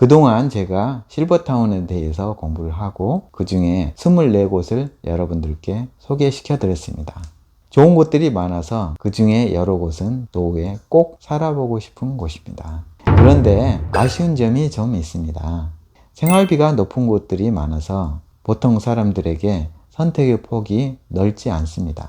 그동안 제가 실버타운에 대해서 공부를 하고 그 중에 24곳을 여러분들께 소개시켜 드렸습니다. 좋은 곳들이 많아서 그 중에 여러 곳은 노후에 꼭 살아보고 싶은 곳입니다. 그런데 아쉬운 점이 좀 있습니다. 생활비가 높은 곳들이 많아서 보통 사람들에게 선택의 폭이 넓지 않습니다.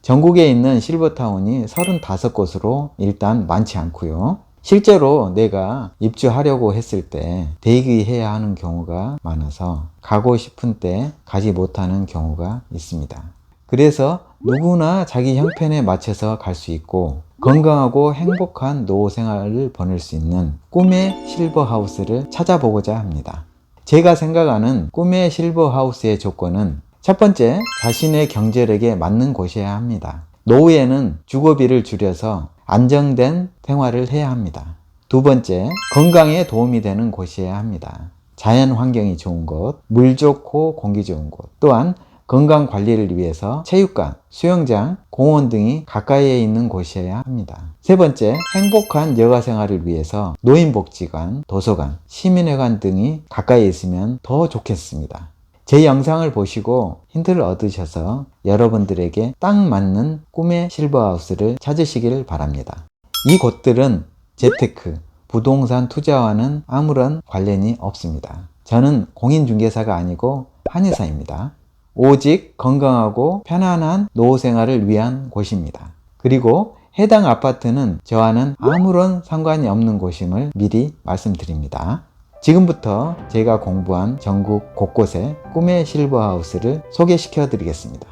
전국에 있는 실버타운이 35곳으로 일단 많지 않고요. 실제로 내가 입주하려고 했을 때 대기해야 하는 경우가 많아서 가고 싶은 때 가지 못하는 경우가 있습니다. 그래서 누구나 자기 형편에 맞춰서 갈 수 있고 건강하고 행복한 노후 생활을 보낼 수 있는 꿈의 실버하우스를 찾아보고자 합니다. 제가 생각하는 꿈의 실버하우스의 조건은 첫 번째, 자신의 경제력에 맞는 곳이어야 합니다. 노후에는 주거비를 줄여서 안정된 생활을 해야 합니다. 두 번째, 건강에 도움이 되는 곳이어야 합니다. 자연 환경이 좋은 곳, 물 좋고 공기 좋은 곳, 또한 건강 관리를 위해서 체육관, 수영장, 공원 등이 가까이에 있는 곳이어야 합니다. 세 번째, 행복한 여가 생활을 위해서 노인복지관, 도서관, 시민회관 등이 가까이에 있으면 더 좋겠습니다. 제 영상을 보시고 힌트를 얻으셔서 여러분들에게 딱 맞는 꿈의 실버하우스를 찾으시길 바랍니다. 이 곳들은 재테크, 부동산 투자와는 아무런 관련이 없습니다. 저는 공인중개사가 아니고 한의사입니다. 오직 건강하고 편안한 노후 생활을 위한 곳입니다. 그리고 해당 아파트는 저와는 아무런 상관이 없는 곳임을 미리 말씀드립니다. 지금부터 제가 공부한 전국 곳곳의 꿈의 실버하우스를 소개시켜 드리겠습니다.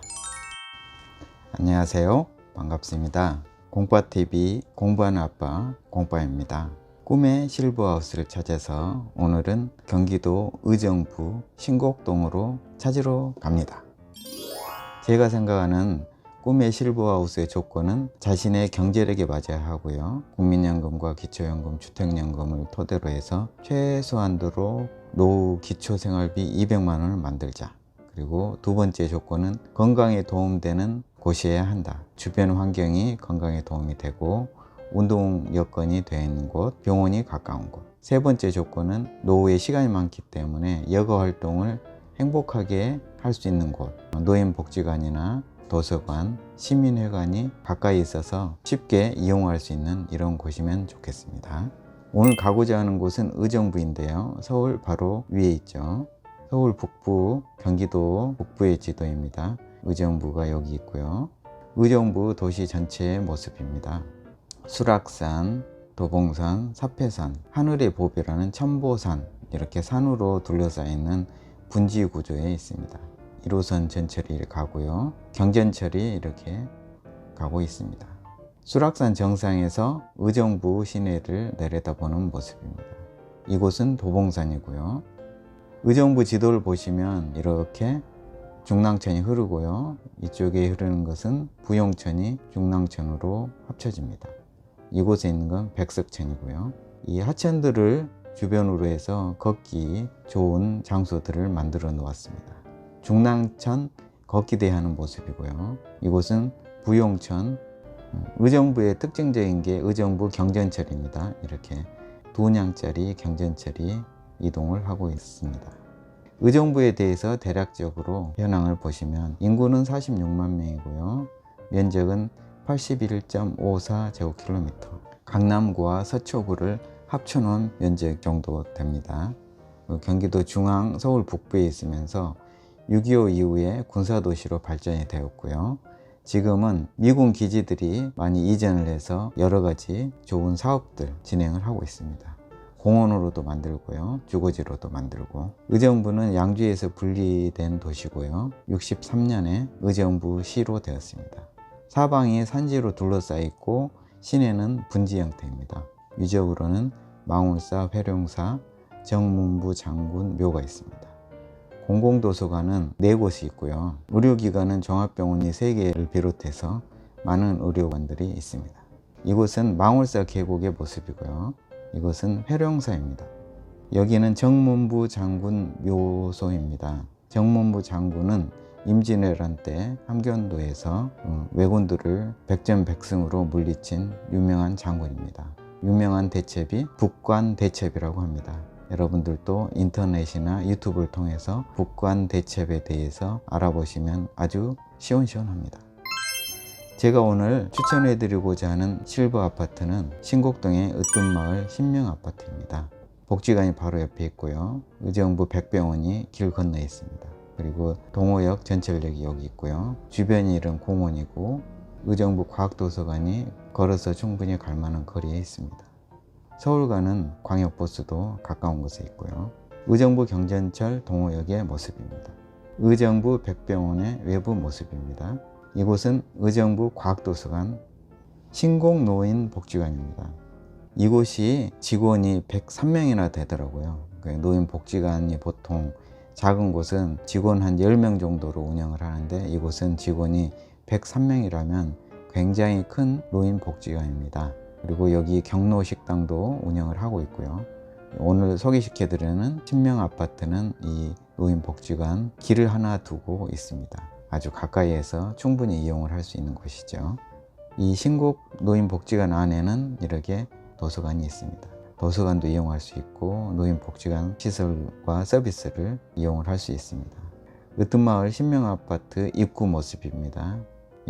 안녕하세요. 반갑습니다. 공빠TV 공부하는 아빠 공빠입니다. 꿈의 실버하우스를 찾아서 오늘은 경기도 의정부 신곡동으로 찾으러 갑니다. 제가 생각하는 꿈의 실버하우스의 조건은 자신의 경제력에 맞아야 하고요. 국민연금과 기초연금, 주택연금을 토대로 해서 최소한도로 노후 기초생활비 200만 원을 만들자. 그리고 두 번째 조건은 건강에 도움되는 곳이어야 한다. 주변 환경이 건강에 도움이 되고 운동 여건이 되어 있는 곳, 병원이 가까운 곳. 세 번째 조건은 노후에 시간이 많기 때문에 여가 활동을 행복하게 할 수 있는 곳. 노인복지관이나 도서관, 시민회관이 가까이 있어서 쉽게 이용할 수 있는 이런 곳이면 좋겠습니다. 오늘 가고자 하는 곳은 의정부인데요. 서울 바로 위에 있죠. 서울 북부, 경기도 북부의 지도입니다. 의정부가 여기 있고요. 의정부 도시 전체의 모습입니다. 수락산, 도봉산, 사패산, 하늘의 보배라는 첨보산 이렇게 산으로 둘러싸여 있는 분지 구조에 있습니다. 1호선 전철이 가고요. 경전철이 이렇게 가고 있습니다. 수락산 정상에서 의정부 시내를 내려다보는 모습입니다. 이곳은 도봉산이고요. 의정부 지도를 보시면 이렇게 중랑천이 흐르고요. 이쪽에 흐르는 것은 부용천이 중랑천으로 합쳐집니다. 이곳에 있는 건 백석천이고요. 이 하천들을 주변으로 해서 걷기 좋은 장소들을 만들어 놓았습니다. 중랑천 걷기 대하는 모습이고요. 이곳은 부용천, 의정부의 특징적인 게 의정부 경전철입니다. 이렇게 두 냥짜리 경전철이 이동을 하고 있습니다. 의정부에 대해서 대략적으로 현황을 보시면 인구는 46만 명이고요. 면적은 81.54 제곱킬로미터. 강남구와 서초구를 합쳐놓은 면적 정도 됩니다. 경기도 중앙 서울 북부에 있으면서 6.25 이후에 군사도시로 발전이 되었고요. 지금은 미군 기지들이 많이 이전을 해서 여러 가지 좋은 사업들 진행을 하고 있습니다. 공원으로도 만들고요. 주거지로도 만들고. 의정부는 양주에서 분리된 도시고요. 63년에 의정부 시로 되었습니다. 사방이 산지로 둘러싸여 있고 시내는 분지 형태입니다. 위적으로는 망울사, 회룡사, 정문부 장군 묘가 있습니다. 공공도서관은 네 곳이 있고요. 의료기관은 종합병원이 세 개를 비롯해서 많은 의료관들이 있습니다. 이곳은 망울사 계곡의 모습이고요. 이것은 회룡사입니다. 여기는 정문부 장군 묘소입니다. 정문부 장군은 임진왜란 때 함경도에서 어, 왜군들을 백전백승으로 물리친 유명한 장군입니다. 유명한 대첩이 북관 대첩이라고 합니다. 여러분들도 인터넷이나 유튜브를 통해서 국관 대첩에 대해서 알아보시면 아주 시원시원합니다. 제가 오늘 추천해 드리고자 하는 실버 아파트는 신곡동의 으뜸마을 신명 아파트입니다. 복지관이 바로 옆에 있고요. 의정부 백병원이 길 건너에 있습니다. 그리고 동호역 전철역이 여기 있고요. 주변이 이런 공원이고 의정부 과학도서관이 걸어서 충분히 갈 만한 거리에 있습니다. 서울 가는 광역버스도 가까운 곳에 있고요. 의정부 경전철 동호역의 모습입니다. 의정부 백병원의 외부 모습입니다. 이곳은 의정부 과학도서관 신곡노인 복지관입니다. 이곳이 직원이 103명이나 되더라고요. 그 노인 복지관이 보통 작은 곳은 직원 한 10명 정도로 운영을 하는데 이곳은 직원이 103명이라면 굉장히 큰 노인 복지관입니다. 그리고 여기 경로 식당도 운영을 하고 있고요. 오늘 소개시켜드리는 신명 아파트는 이 노인복지관 길을 하나 두고 있습니다. 아주 가까이에서 충분히 이용을 할 수 있는 곳이죠. 이 신곡 노인복지관 안에는 이렇게 도서관이 있습니다. 도서관도 이용할 수 있고 노인복지관 시설과 서비스를 이용을 할 수 있습니다. 으뜸마을 신명아파트 입구 모습입니다.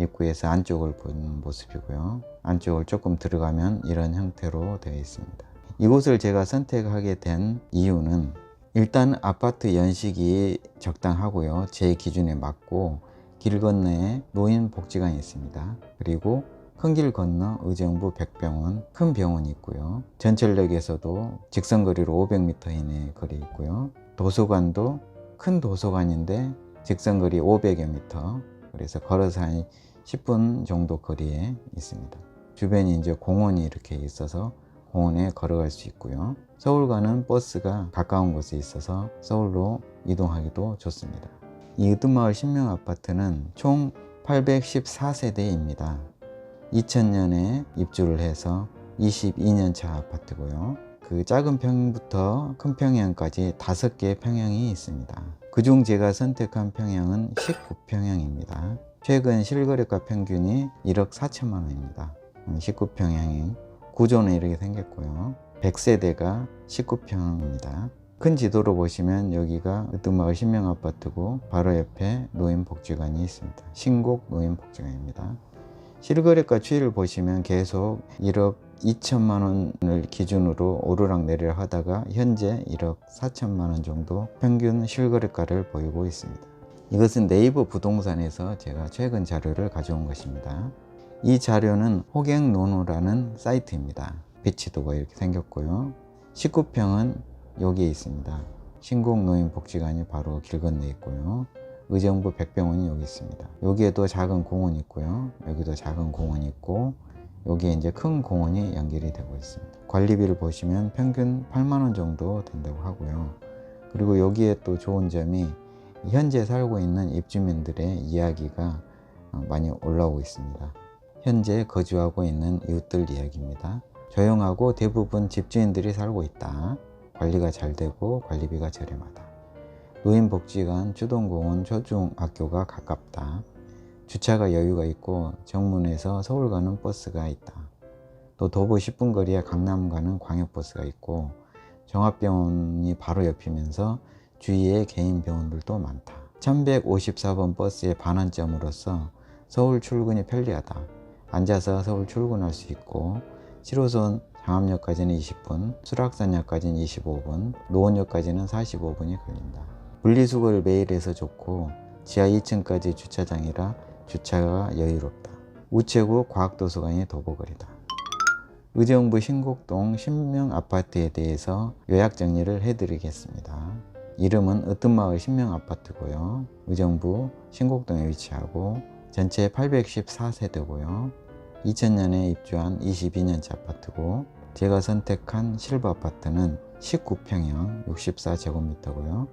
입구에서 안쪽을 보는 모습이고요. 안쪽을 조금 들어가면 이런 형태로 되어 있습니다. 이곳을 제가 선택하게 된 이유는 일단 아파트 연식이 적당하고요. 제 기준에 맞고 길 건너에 노인 복지관이 있습니다. 그리고 큰 길 건너 의정부 백병원 큰 병원이 있고요. 전철역에서도 직선거리로 500m 이내 거리 있고요. 도서관도 큰 도서관인데 직선거리 500여 미터 그래서 걸어서 한 10분 정도 거리에 있습니다. 주변이 이제 공원이 이렇게 있어서 공원에 걸어갈 수 있고요. 서울 가는 버스가 가까운 곳에 있어서 서울로 이동하기도 좋습니다. 이 으뜸마을 신명 아파트는 총 814세대입니다. 2000년에 입주를 해서 22년 차 아파트고요. 그 작은 평부터 큰 평형까지 5개의 평형이 있습니다. 그중 제가 선택한 평형은 19평형입니다. 최근 실거래가 평균이 1억 4천만 원입니다. 19평형이 구조는 이렇게 생겼고요. 100세대가 19평입니다. 큰 지도로 보시면 여기가 으뜸마을 신명 아파트고 바로 옆에 노인복지관이 있습니다. 신곡 노인복지관입니다. 실거래가 추이를 보시면 계속 1억 2천만 원을 기준으로 오르락 내리락 하다가 현재 1억 4천만 원 정도 평균 실거래가를 보이고 있습니다. 이것은 네이버 부동산에서 제가 최근 자료를 가져온 것입니다. 이 자료는 호갱노노라는 사이트입니다. 배치도가 이렇게 생겼고요. 19평은 여기에 있습니다. 신곡노인복지관이 바로 길 건너에 있고요. 의정부 백병원이 여기 있습니다. 여기에도 작은 공원이 있고요. 여기도 작은 공원이 있고 여기에 이제 큰 공원이 연결이 되고 있습니다. 관리비를 보시면 평균 8만 원 정도 된다고 하고요. 그리고 여기에 또 좋은 점이 현재 살고 있는 입주민들의 이야기가 많이 올라오고 있습니다. 현재 거주하고 있는 이웃들 이야기입니다. 조용하고 대부분 집주인들이 살고 있다. 관리가 잘 되고 관리비가 저렴하다. 노인복지관, 주동공원, 초중학교가 가깝다. 주차가 여유가 있고 정문에서 서울 가는 버스가 있다. 또 도보 10분 거리에 강남 가는 광역버스가 있고 종합병원이 바로 옆이면서 주위에 개인 병원들도 많다. 1154번 버스의 반환점으로서 서울 출근이 편리하다. 앉아서 서울 출근할 수 있고 7호선 장암역까지는 20분, 수락산역까지는 25분, 노원역까지는 45분이 걸린다. 분리수거를 매일 해서 좋고 지하 2층까지 주차장이라 주차가 여유롭다. 우체국 과학도서관이 도보거리다. 의정부 신곡동 신명 아파트에 대해서 요약 정리를 해드리겠습니다. 이름은 으뜸마을 신명 아파트고요. 의정부 신곡동에 위치하고 전체 814세대고요. 2000년에 입주한 22년차 아파트고 제가 선택한 실버 아파트는 19평형 64제곱미터고요.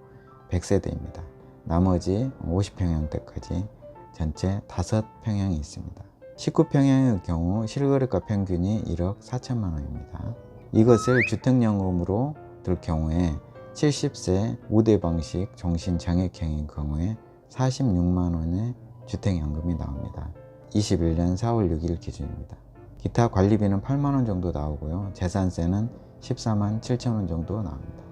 100세대입니다. 나머지 50평형대까지 전체 5평형이 있습니다. 19평형의 경우 실거래가 평균이 1억 4천만 원입니다. 이것을 주택연금으로 들 경우에 70세 우대 방식 정신장애형인 경우에 46만 원의 주택연금이 나옵니다. 21년 4월 6일 기준입니다. 기타 관리비는 8만 원 정도 나오고요. 재산세는 14만 7천 원 정도 나옵니다.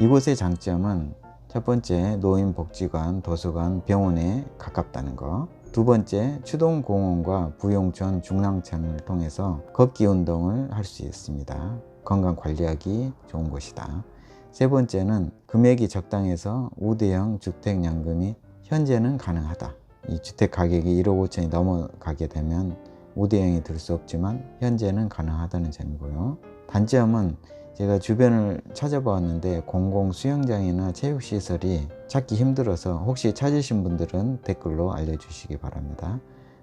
이곳의 장점은 첫 번째 노인 복지관, 도서관, 병원에 가깝다는 거. 두 번째 추동공원과 부용천, 중랑천을 통해서 걷기 운동을 할 수 있습니다. 건강 관리하기 좋은 곳이다. 세 번째는 금액이 적당해서 우대형 주택연금이 현재는 가능하다. 이 주택 가격이 1억 5천이 넘어가게 되면 우대형이 들 수 없지만 현재는 가능하다는 점이고요. 단점은 제가 주변을 찾아봤는데 공공 수영장이나 체육시설이 찾기 힘들어서 혹시 찾으신 분들은 댓글로 알려주시기 바랍니다.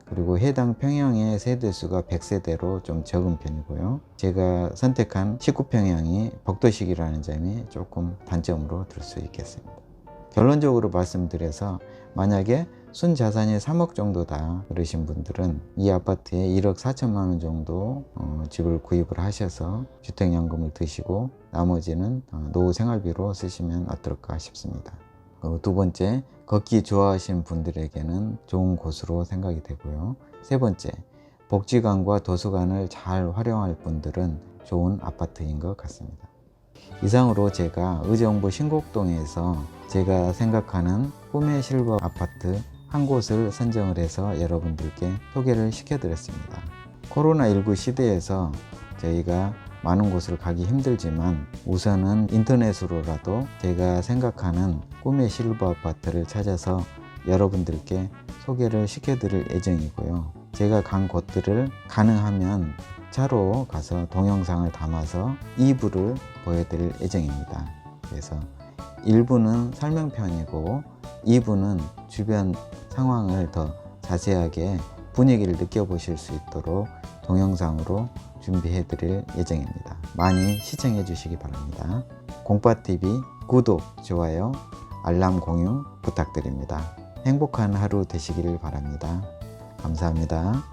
그리고 해당 평형의 세대수가 100세대로 좀 적은 편이고요. 제가 선택한 19평형이 복도식이라는 점이 조금 단점으로 들 수 있겠습니다. 결론적으로 말씀드려서 만약에 순 자산이 3억 정도다 그러신 분들은 이 아파트에 1억 4천만 원 정도 어, 집을 구입을 하셔서 주택연금을 드시고 나머지는 어, 노후 생활비로 쓰시면 어떨까 싶습니다. 어, 두 번째, 걷기 좋아하시는 분들에게는 좋은 곳으로 생각이 되고요. 세 번째, 복지관과 도서관을 잘 활용할 분들은 좋은 아파트인 것 같습니다. 이상으로 제가 의정부 신곡동에서 제가 생각하는 꿈의 실버 아파트 한 곳을 선정을 해서 여러분들께 소개를 시켜드렸습니다. 코로나19 시대에서 저희가 많은 곳을 가기 힘들지만 우선은 인터넷으로라도 제가 생각하는 꿈의 실버 아파트를 찾아서 여러분들께 소개를 시켜드릴 예정이고요. 제가 간 곳들을 가능하면 차로 가서 동영상을 담아서 2부를 보여드릴 예정입니다. 그래서 1부는 설명편이고 2부는 주변 상황을 더 자세하게 분위기를 느껴보실 수 있도록 동영상으로 준비해 드릴 예정입니다. 많이 시청해 주시기 바랍니다. 공파TV 구독, 좋아요, 알람 공유 부탁드립니다. 행복한 하루 되시기를 바랍니다. 감사합니다.